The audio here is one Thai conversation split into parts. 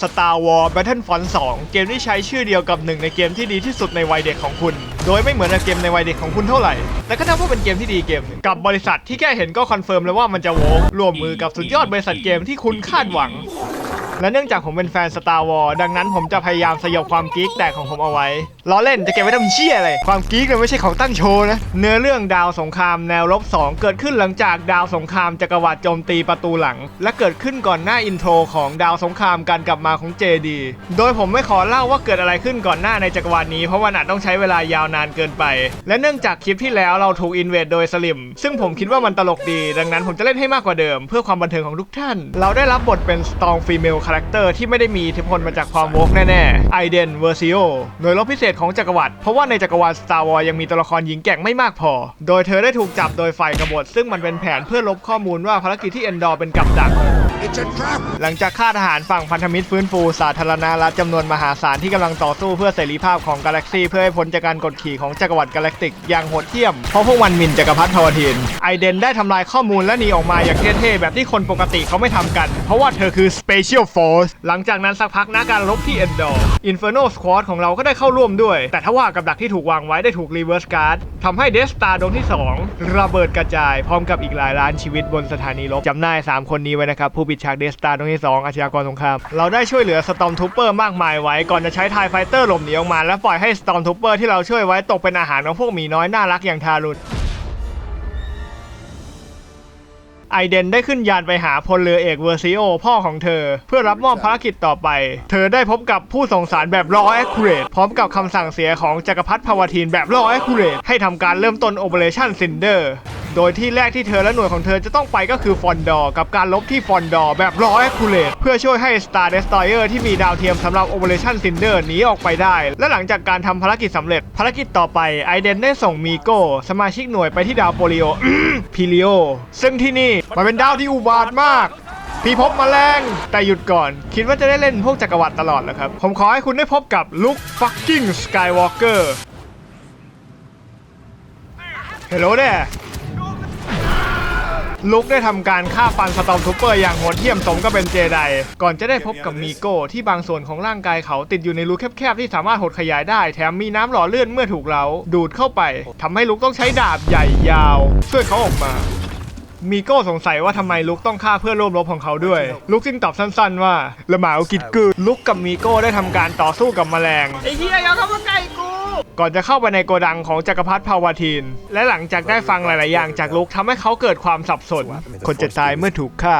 Star Wars Battlefront 2 เกมที่ใช้ชื่อเดียวกับหนึ่งในเกมที่ดีที่สุดในวัยเด็กของคุณ โดยไม่เหมือนกับเกมในวัยเด็กของคุณเท่าไหร่ แต่ก็นับว่าเป็นเกมที่ดีเกมกับบริษัทที่แค่เห็นก็คอนเฟิร์มแล้วว่ามันจะโวกร่วมมือกับสุดยอดบริษัทเกมที่คุณคาดหวัง และเนื่องจากผมเป็นแฟน Star Wars ดังนั้นผมจะพยายามสยบความกิ๊กแตกของผมเอาไว้ล้อเล่นจะเก็บไว้ทำเชี่ยอะไร ความกิ๊กเนี่ยไม่ใช่ของตั้งโชว์นะ เนื้อเรื่องดาวสงครามแนวรบ2 เกิดขึ้นหลังจากดาวสงครามจักรวรรดิโจมตีประตูหลัง และเกิดขึ้นก่อนหน้าอินโทรของดาวสงครามการกลับมาของเจดีโดยผมไม่ขอเล่าว่าเกิดอะไรขึ้นก่อนหน้าในจักรวาลนี้เพราะว่าอาจต้องใช้เวลายาวนานเกินไป และเนื่องจากคลิปที่แล้วเราถูกอินเวดโดยสลิมซึ่งผมคิดว่ามันตลกดี ดังนั้นผมจะเล่นให้มากกว่าเดิม เพื่อความบันเทิงของทุกท่าน เราได้รับบทเป็น strong female character ที่ไม่ได้มีอิทธิพลมาจากความโวกแน่ๆไอเดนเวอร์ซิโอหน่วยรบพิเศษของจักรวรรดิเพราะว่าในจักรวาล Star Wars ยังมีตัวละครหญิงแกร่งไม่มากพอ โดยเธอได้ถูกจับโดยฝ่ายกบฏซึ่งมันเป็นแผนเพื่อลบข้อมูลว่าภารกิจที่เอนดอร์เป็นกับดัก It's a trap! หลังจากฆ่าทหารฝั่งพันธมิตรฟื้นฟูสาธารณรัฐจำนวนมหาศาลที่กำลังต่อสู้เพื่อเสรีภาพของกาแล็กซี่เพื่อให้พ้นจากการกดขี่ของจักรวรรดิกาแล็กติกอย่างโหดเหี้ยม เพราะพวกมันหมินจักรพรรดิพาวทินไอเดนได้ทำลายข้อมูลและหนีออกมาอย่างเท่ๆแบบที่คนปกติเขาไม่ทำกัน เพราะว่าเธอคือ Special Force หลังจากนั้นสักพักนักการรบที่เอนดอร์ Inferno Squad ของเราก็ได้เข้าร่วมด้วย แต่ถ้าว่ากับดักที่ถูกวางไว้ได้ถูก Reverse Guard ทำให้เดสตาดวงที่ 2 ระเบิดกระจาย พร้อมกับอีกหลายล้านชีวิตบนสถานีรบจำนาย 3 คนนี้ไว้นะครับ ผู้ปิดฉากเดสตาดวงที่ 2 อาชญากรสงคราม เราได้ช่วยเหลือสตอมทูเปอร์มากมายไว้ ก่อนจะใช้ทายไฟเตอร์หลบหนีออกมา และปล่อยให้สตอมทูเปอร์ที่เราช่วยไว้ตกเป็นอาหารของพวกหมีน้อยน่ารักอย่างทารุณ ไอเดนได้ขึ้นยานไปหาพลเรือเอกเวอร์ซิโอพ่อของเธอ เพื่อรับมอบภารกิจต่อไป เธอได้พบกับผู้ส่งสารแบบรอแอคคูเรตพร้อมกับคำสั่งเสียของจักรพรรดิพาวทีนแบบรอแอคคูเรตให้ทำการเริ่มต้นโอเปอเรชั่นซินเดอร์ โดยที่แรกที่เธอและหน่วยของเธอจะต้องไปก็คือฟอนดอร์กับการลบที่ฟอนดอร์แบบรอแอคคูเรตเพื่อช่วยให้ Star Destroyer ที่มีดาวเทียมสำหรับ Operation Cinder หนีออกไปได้ และหลังจากการทำภารกิจสำเร็จ ภารกิจต่อไปไอเดนได้ส่งมีโก้สมาชิกหน่วยไปที่ดาวโปลิโอพิลิโอซึ่งที่นี่มันเป็นดาวที่อุบาทมากพี่พบมแมลงแต่หยุดก่อน คิดว่าจะได้เล่นพวกจักรวรรดิตลอดเหรอครับ ผมขอให้คุณได้พบกับลุคฟักกิ้งสกายวอล์กเกอร์เฮลโลเด้ ลุกได้ทำการฆ่าฟันสตอมทูเปอร์อย่างโหดเหี้ยมสมก็เป็นเจได ก่อนจะได้พบกับมีโก้ที่บางส่วนของร่างกายเขาติดอยู่ในรูแคบๆที่สามารถหดขยายได้ แถมมีน้ำหล่อเลื่อนเมื่อถูกเล้าดูดเข้าไปทำให้ลุกต้องใช้ดาบใหญ่ยาว ช่วยเขาออกมามีโก้สงสัยว่าทำไมลุกต้องฆ่าเพื่อนร่วมรบของเขาด้วย ลุกจึงตอบสั้นๆว่าละหมาเอากิดกือลุกกับมีโก้ได้ทำการต่อสู้กับแมลงไอ้เหี้ยอย่าเข้ามาใกล้กู ก่อนจะเข้าไปในโกดังของจักรพรรดิพาวาทีนและหลังจากได้ฟังหลาย ๆ อย่างจากลุกทำให้เขาเกิดความสับสน คนจะตายเมื่อถูกฆ่า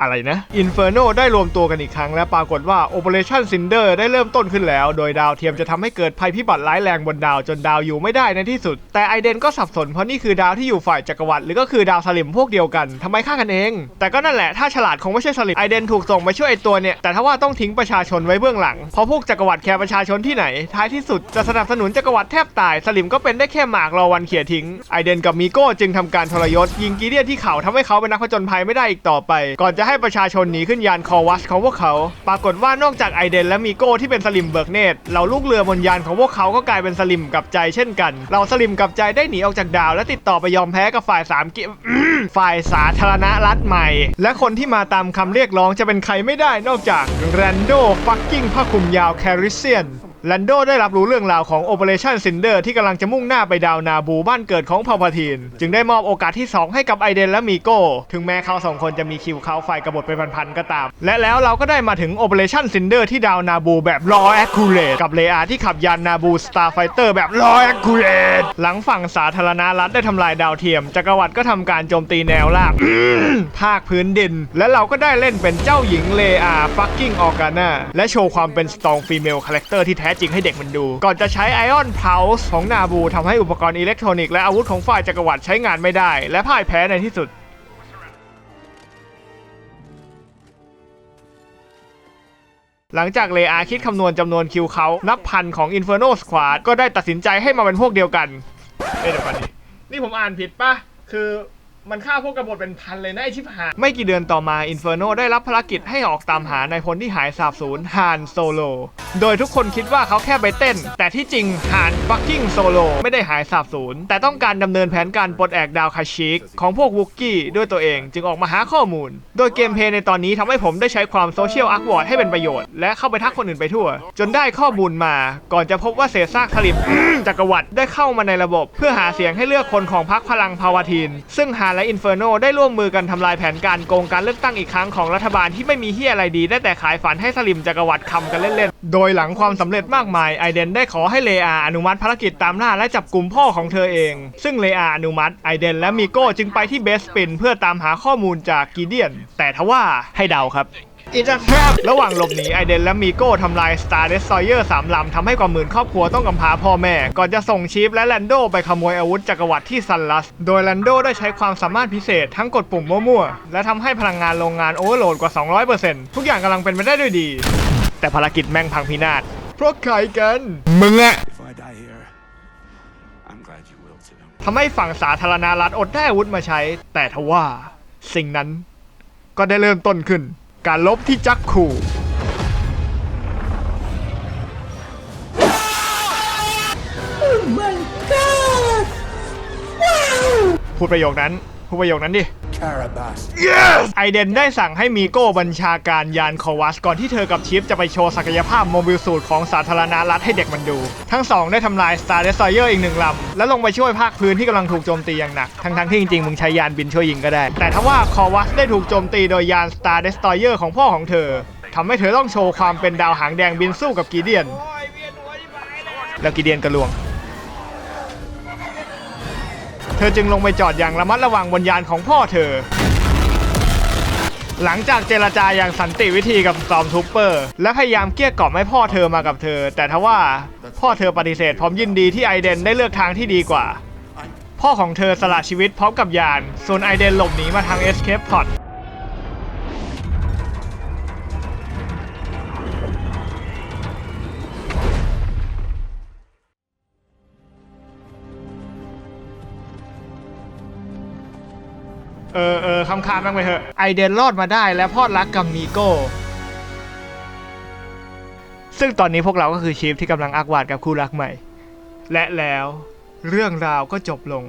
อะไรนะ Inferno ได้รวมตัวกันอีกครั้งและปรากฏว่า Operation Cinder ได้เริ่มต้นขึ้นแล้ว โดยดาวเทียมจะทำให้เกิดภัยพิบัติร้ายแรงบนดาวจนดาวอยู่ไม่ได้ในที่สุด แต่ไอเดนก็สับสนเพราะนี่คือดาวที่อยู่ฝ่ายจักรวรรดิหรือก็คือดาวสลิมพวกเดียวกันทำไมฆ่ากันเอง แต่ก็นั่นแหละถ้าฉลาดคงไม่ใช่สลิมไอเดนถูกส่งมาช่วยไอตัวเนี่ยแต่ถ้าว่าต้องทิ้งประชาชนไว้เบื้องหลังเพราะพวกจักรวรรดิแคร์ประชาชนที่ไหนท้ายที่สุดจะสนับสนุนจักรวรรดิแทบตายสลิมก็เป็นได้แค่หมากรอวันเขี่ยทิ้งไอเดนกับมีโก้จึงทำการทรยศยิงกีเดียที่เขาทำให้เขาเป็นนักผจญภัยไม่ได้อีกต่อไป ก่อนจะใให้ประชาชนหนีขึ้นยานคอวัสของพวกเขา ปรากฏว่านอกจากไอเดนและมีโก้ที่เป็นสลิมเบิร์กเนตเราลูกเรือบนยานของพวกเขาก็กลายเป็นสลิมกับใจเช่นกัน เราสลิมกับใจได้หนีออกจากดาว และติดต่อไปยอมแพ้กับฝ่ายสามกิฝ่ายสาธารณรัฐใหม่ และคนที่มาตามคำเรียกร้องจะเป็นใครไม่ได้นอกจากแรนโดฟักกิ้งผ้าคลุมยาวแคริเซียน แลนโดได้รับรู้เรื่องราวของ Operation Cinder ที่กำลังจะมุ่งหน้าไปดาวนาบูบ้านเกิดของพาวพาทีน จึงได้มอบโอกาสที่ 2 ให้กับไอเดนและมีโก้ ถึงแม้เขาสองคนจะมีคิวเขาไฟกบฏเป็นพันๆก็ตาม และแล้วเราก็ได้มาถึง Operation Cinder ที่ดาวนาบูแบบ Raw Accurate กับเลอาที่ขับยานนาบู Starfighter แบบ Raw Accurate หลังฝั่งสาธารณรัฐได้ทำลายดาวเทียม จักรวรรดิก็ทำการโจมตีแนวราบภาคพื้นดิน และเราก็ได้เล่นเป็นเจ้าหญิงเลอาฟักกิ้งออร์กาน่าและโชว์ความเป็นสตองฟีเมลคาแรคเตอร์ที่แท้จริงให้เด็กมันดู ก่อนจะใช้ไอออนพาวส์ของนาบูทำให้อุปกรณ์อิเล็กทรอนิกส์และอาวุธของฝ่ายจักรวรรดิใช้งานไม่ได้ และพ่ายแพ้ในที่สุดหลังจากเลอาคิดคำนวณจำนวนคิวเขา นับพันของ Inferno Squad ก็ได้ตัดสินใจให้มาเป็นพวกเดียวกันเอ้ยเดี๋ยวก่อนดิ นี่ผมอ่านผิดปะคือ มันฆ่าพวกกบฏเป็นพันเลยนะไอชิบหายไม่กี่เดือนต่อมาอินเฟอร์โนได้รับภารกิจให้ออกตามหานายพลที่หายสาบสูญฮานโซโล โดยทุกคนคิดว่าเขาแค่ไปเต้น แต่ที่จริงฮานฟักกิ้งโซโลไม่ได้หายสาบสูญแต่ต้องการดำเนินแผนการปลดแอกดาวคาชิกของพวกวุกกี้ด้วยตัวเองจึงออกมาหาข้อมูล โดยเกมเพลย์ในตอนนี้ทำให้ผมได้ใช้ความโซเชียลอักวอร์ดให้เป็นประโยชน์และเข้าไปทักคนอื่นไปทั่ว จนได้ข้อมูลมา ก่อนจะพบว่าเศษซากสลิมจักรวรรดิได้เข้ามาในระบบ เพื่อหาเสียงให้เลือกคนของพรรคพลังพาวทีนซึ่งฮานและอินเฟอร์โนได้ร่วมมือกันทำลายแผนการโกงการเลือกตั้งอีกครั้งของรัฐบาลที่ไม่มีเฮียอะไรดีได้แต่ขายฝันให้สลิมจักรวรรดิคำกันเล่นๆ โดยหลังความสำเร็จมากมายไอเดนได้ขอให้เลอาอนุมัติภารกิจตามล่าและจับกลุ่มพ่อของเธอเอง ซึ่งเลอาอนุมัติไอเดนและมิโก้จึงไปที่เบสปินเพื่อตามหาข้อมูลจากกีเดียน แต่ทว่าให้เดาครับ อินเตอร์แทรระหว่างหลบหนีไอเดนและมีโก้ทำลาย Star Destroyer สามลำทำให้กว่าหมื่นครอบครัวต้องกำพร้าพ่อแม่ ก่อนจะส่งชีฟและแลนโดไปขโมยอาวุธจักรวรรดิที่ซันลัส โดยแลนโดได้ใช้ความสามารถพิเศษทั้งกดปุ่มมั่วๆ และทำให้พลังงานโรงงานโอเวอร์โหลดกว่า 200%ทุกอย่างกำลังเป็นไปได้ด้วยดี แต่ภารกิจแม่งพังพินาศเพราะใครกัน มึงอะ If I die here, I'm glad you will too. ทำให้ฝั่งสาธารณรัฐอดได้อาวุธมาใช้ แต่ทว่าสิ่งนั้นก็ได้เริ่มต้นขึ้น การลบที่จักคูพูดประโยคนั้น พูดประโยคนั้นดิ Carabas. ไอเดนได้สั่งให้มีโก้บัญชาการยานคอวัส ก่อนที่เธอกับชิปจะไปโชว์ศักยภาพโมบิลสูตรของสาธารณรัฐให้เด็กมันดู ทั้งสองได้ทำลาย Star Destroyer อีกหนึ่งลำ และลงไปช่วยภาคพื้นที่กำลังถูกโจมตีอย่างหนัก ทั้งๆที่จริงๆ มึงใช้ยานบินช่วยยิงก็ได้ แต่ทว่าคอวัสได้ถูกโจมตีโดยยาน Star Destroyer ของพ่อของเธอทำให้เธอต้องโชว์ความเป็นดาวหางแดงบินสู้กับกีเดียน แล้วกีเดียนก็ลวง เธอจึงลงไปจอดอย่างระมัดระวังบนยานของพ่อเธอ หลังจากเจรจาอย่างสันติวิธีกับซอมทูเปอร์ และพยายามเกลี้ยกล่อมให้พ่อเธอมากับเธอ แต่ทว่าพ่อเธอปฏิเสธพร้อมยินดีที่ไอเดนได้เลือกทางที่ดีกว่า พ่อของเธอสละชีวิตพร้อมกับยาน ส่วนไอเดนหลบหนีมาทางเอสเคปพอด อเออคำคานบ้างไปเถอะไอเดนรอดมาได้และพอดรักกับมีโก้ซึ่งตอนนี้พวกเราก็คือชีฟที่กำลังอักวาดกับคู่รักใหม่ และแล้วเรื่องราวก็จบลง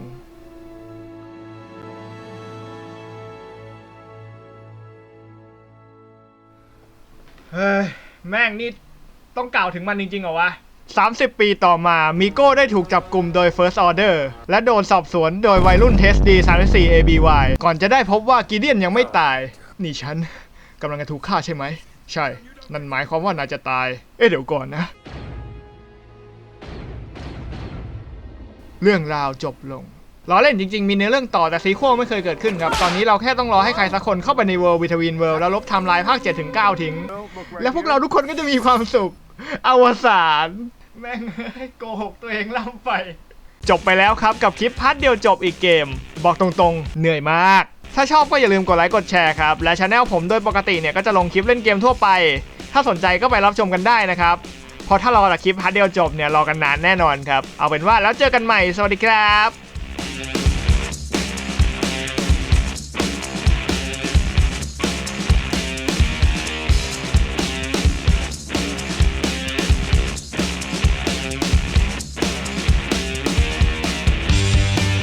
เฮ้ยแม่งนี่ต้องกล่าวถึงมันจริงๆเหรอวะ 30 ปีต่อมามิโก้ได้ถูกจับกลุ่มโดย First Order และโดนสอบสวนโดยวัยรุ่นเทสดี34 ABY ก่อนจะได้พบว่ากิเดียนยังไม่ตาย นี่ฉันกำลังจะถูกฆ่าใช่ไหม ใช่ นั่นหมายความว่านายจะตาย เอ๊ะเดี๋ยวก่อนนะ เรื่องราวจบลงล้อเล่นจริงๆ มีเนื้อเรื่องต่อแต่ซีควอไม่เคยเกิดขึ้นครับ ตอนนี้เราแค่ต้องรอให้ใครสักคนเข้าไปในเวิร์วิทวินเวิร์แล้วลบไทม์ไลน์ภาค7ถึง9ทิ้ง แล้วพวกเราทุกคนก็จะมีความสุข อวสาน แม่งโกหกตัวเองล่ำไป จบไปแล้วครับกับคลิปพาร์ทเดียวจบอีกเกม บอกตรงๆ เหนื่อยมาก ถ้าชอบก็อย่าลืมกดไลค์กดแชร์ครับ และช anel ผมโดยปกติเนี่ยก็จะลงคลิปเล่นเกมทั่วไป ถ้าสนใจก็ไปรับชมกันได้นะครับเพราะถ้ารอแต่คลิปพาร์ทเดียวจบเนี่ยรอกันนานแน่นอนครับเอาเป็นว่าแล้วเจอกันใหม่สวัสดีครับ